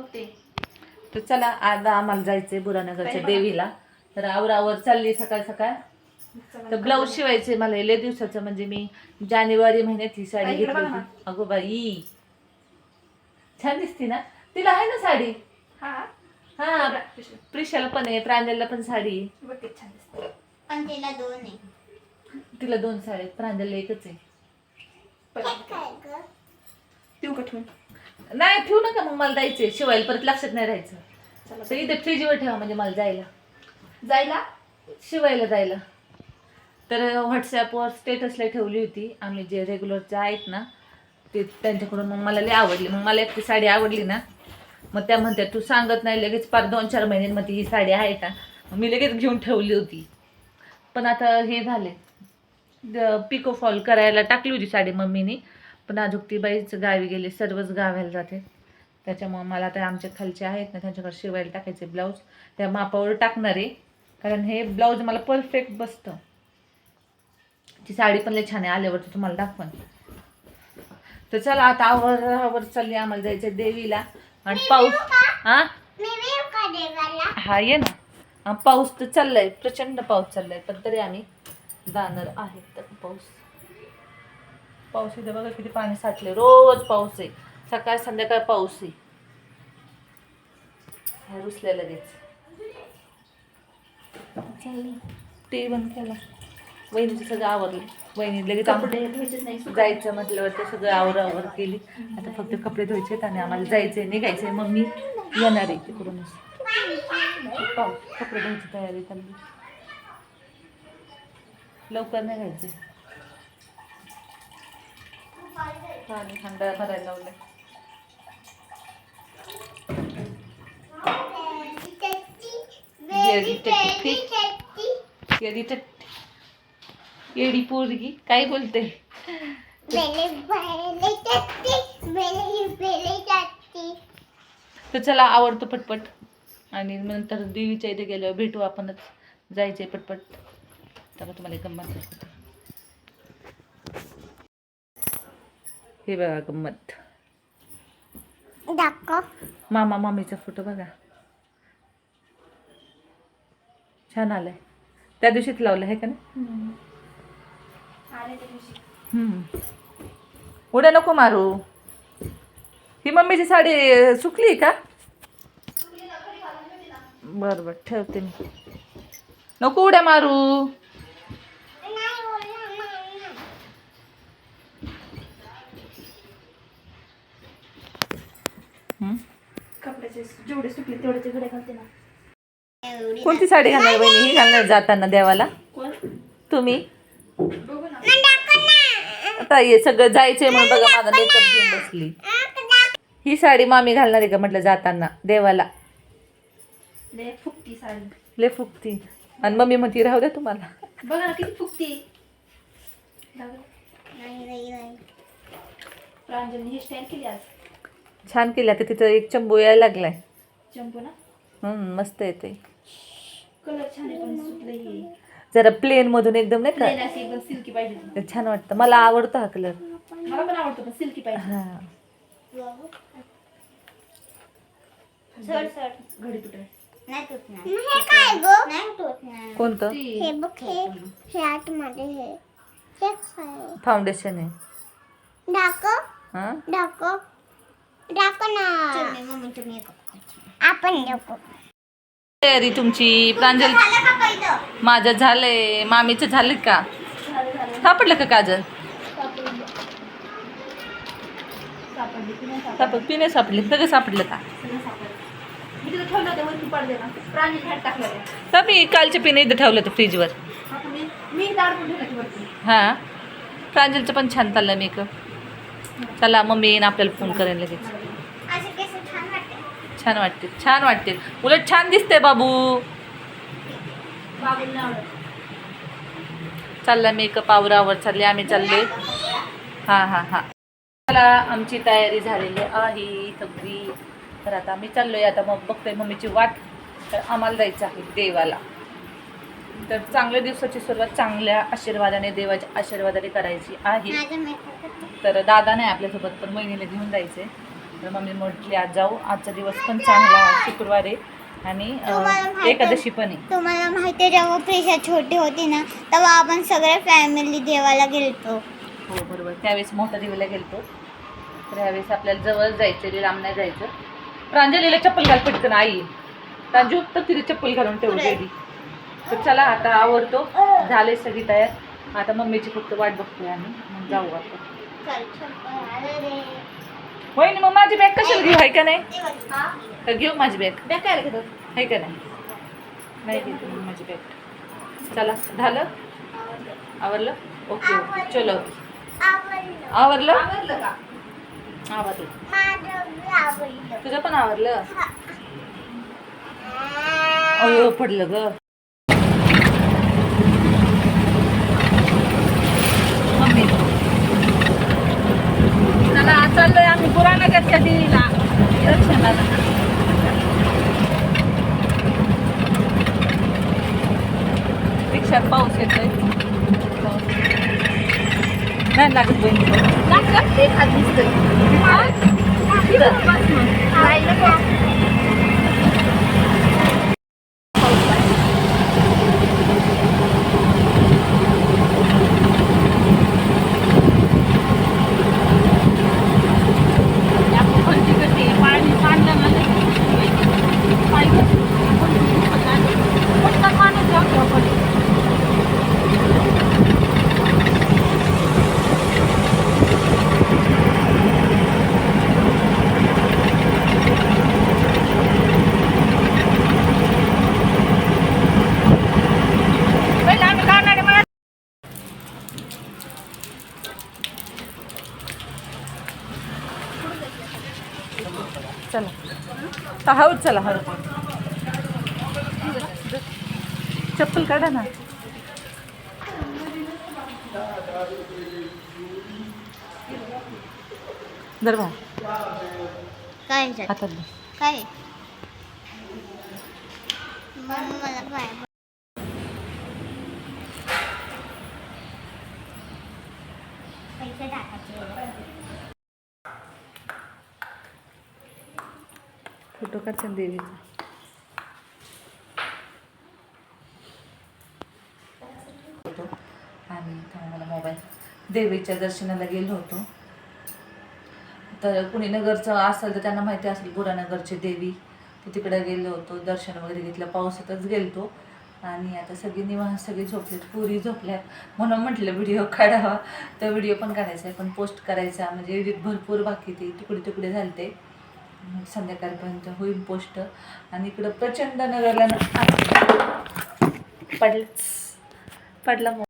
बघते. तर चला आता आम्हाला जायचंय बुरानगरच्या देवीला. तर आवरावर चालली सकाळ सकाळ. तर ब्लाऊज शिवायचे मला लय दिवसाचं म्हणजे मी जानेवारी महिन्यात ही साडी घेतली होती. अगो बाई. छान दिसते ना? तिला आहे ना साडी? हा. हा. प्रिशाला पण आहे प्रांजलला पण साडी पण तिला दोन आहे. तिला दोन साडी आहेत प्रांजलला एकच आहे. देऊ का ठेवून? नाही ठेवू नका मग मला जायचंय शिवायला परत लक्षात नाही राहायचं. तर इथे फ्रीजवर ठेवा म्हणजे मला जायला. जायला? शिवायला जायला. तर व्हॉट्सॲपवर स्टेटसला ठेवली होती. आम्ही जे रेग्युलरचे आहेत ना ते त्यांच्याकडून मग मला लई आवडली. मग मला एक ती साडी आवडली ना मग त्या म्हणतात तू सांगत नाही लगेच पार दोन चार महिन्यांमध्ये ही साडी आहे का? मी लगेच घेऊन ठेवली होती. पण आता हे झाले. पिको फॉल करायला टाकली होती साडी मम्मीनी. पण अजून ती बाईच गावी गेली सर्वच गावायला जाते. त्याच्यामुळे मला आता आमच्या खालचे आहेत ना त्यांच्याकडे शिवायला टाकायचे ब्लाऊज. त्या मापावर टाकणार आहे. कारण हे ब्लाऊज मला परफेक्ट बसतं. ती साडी पण लई छान आहे आल्यावरती तुम्हाला दाखवन. तर चला आता आवर आवर चालली आम्हाला जायचं देवीला. आणि पाऊस हा हा ये ना. हा, पाऊस तर चाललाय प्रचंड पाऊस चाललाय पण तरी आम्ही जाणार आहे तर पाऊस. पाऊस इथे बघा किती पाणी साठले रोज पाऊस आहे. सकाळ संध्याकाळ पाऊस आहे. रुसल्या लगेच. टी व्ही बंद केला. वहिनीचं सगळं आवरलं. वहिनी लगेच कपडे धुवायचेच नाही जायचं म्हटल्यावर ते सगळं आवर आवर केली. आता फक्त कपडे धुवायचे आणि आम्हाला जायचंय निघायचंय. मग मी येणार आहे तिकडूनच कपडे धुवायची तयारी चालली लवकर नाही घ्यायचे पाणी थंड भरायला लावलंय. येडी पोरगी. काय बोलते? तर चला आवडतो पटपट. आणि नंतर देवीच्या इथे गेल्यावर भेटू आपणच. जायचंय पटपट. तेव्हा तुम्हाला एक गंमत हे बघा गंमत. मामा मामीचा फोटो बघा. छान आलाय. त्या दिवशीच लावलं आहे का नाही. उड्या नको मारू. ही मम्मीची साडी सुकली का? बरं बरं ठेवते मी. नको उड्या मारू नाही बोलणार नाही. हम्म. कपड्याचे जेवढे सुकले तेवढेचे घडे घालते ना. कोणती साडी घालणार बहिणी? ही घालणार जाताना देवाला. कोण? तुम्ही? आता हे सगळं जायचंय म्हणून बघा माझा मेकअप घेऊन बसली. ही साडी मामी घालणार आहे का म्हटलं जाताना देवाला? लय फुकती साडी. ले फुकती आणि मम्मी म्हणती राहू द्या तुम्हाला. बघा ना किती फुकती प्रांजलने हेअरस्टाईल केली आज. छान केली. आता तिथं एक चंबू यायला लागलाय. चंपू ना? हम्म, मस्त येते कलर छान आहे पण सुकलं हे. जरा प्लेन मधून एकदम नाही प्लेन का अशी एकदम सिल्की पाहिजे छान वाटतं. मला आवडतो हा कलर मला पण आवडतो पण सिल्की पाहिजे. हा. सर सर घडी तुटेल नाही तुटणार. हे काय गो? नाही तुटणार. कोणतं? हे बघ हे. हे आतमध्ये हे. हे काय? फाउंडेशन आहे. हा? दाखव. दाखव ना. आपण तयारी तुमची प्रांजल का माझं झालंय. मामीचं झालं का? सापडलं का काजल? की सापड पिणे सापडले. सगळं सापडलं. का सापडलं. मी कालचे पिणे इथं ठेवलं होतं फ्रीजवर. हां. प्रांजलचं पण छान चाललं मेकअप. चला मम्मी येईन आपल्याला फोन करेन लगेच असे केस छान वाटते छान वाटते छान वाटते. उलट छान दिसते बाबू. चालला मेकअप आवरावर चालले आम्ही चालले. हां हां हां. चला आमची तयारी झालेली आहे सगळी. तर आता आम्ही चाललोय आता मग बघतोय मम्मीची वाट. तर आम्हाला जायचं आहे देवाला. तर चांगल्या दिवसाची सुरुवात चांगल्या आशीर्वादाने देवाच्या आशीर्वादाने करायची आहे. तर दादा नाही आपल्यासोबत पण बहिणीला घेऊन जायचे तर मम्मी म्हटली आज जाऊ. आजचा दिवस पण चांगला आहे, शुक्रवार आहे आणि एकादशी पण आहे. तुम्हाला माहिती आहे जेव्हा प्रिशा छोटी होती ना तेव्हा आपण सगळे फॅमिली देवाला गेलतो. हो बरोबर. त्यावेळेस मोठा दिवेला गेलतो. तर यावेळेस आपल्याला जवळ जायचं लांब नाही जायचं प्रांजलीला चप्पल घाल पटकन आई. प्रांजू तर तिथे चप्पल घालून ठेवू रेडी तर चला आता आवडतो झाले सगळी तयार. आता मम्मीची फक्त वाट बघतोय आम्ही. मग जाऊ आपण. होय ना मग माझी बॅग कशाला घेऊ? आहे का नाही? का घेऊ माझी बॅग बॅग काय घेतो? आहे का नाही? नाही घेते मी माझी बॅग चला झालं? आवरलं? Okay okay. चलो. आवरलं. आवडलं का? आवरलं. तुझं पण आवरलं? अयो पडलं ग. मम्मी. चला चाललोय आम्ही पुराणगरच्या देवीला दर्शनाला रिक्षात पाऊस येतोय. नाही लागत बहिणी. लागलं ते खात दिसतंय. चला हळूच चला हळू. चप्पल काढा ना. दरबा काय? हातात. काय मग मला पाय पैसे टाकायचे. फोटो काढचा देवीचा. आणि मला मोबाईल देवीच्या दर्शनाला गेलो होतो. तर कुणी नगरचं असेल तर त्यांना माहिती असेल बुरानगरची देवी. तर तिकडे गेलो होतो दर्शन वगैरे घेतलं पावसातच गेलतो. आणि आता सगळी निवांत सगळी झोपलेत पुरी झोपल्यात. म्हणून म्हटलं व्हिडिओ काढावा. तर व्हिडिओ पण काढायचा आहे पण पोस्ट करायचा. म्हणजे एडिट भरपूर बाकी ते तुकडे तुकडे झाले ते संध्याकाळपर्यंत होईल पोस्ट. आणि इकडं प्रचंड नगरला पडलाच. पडला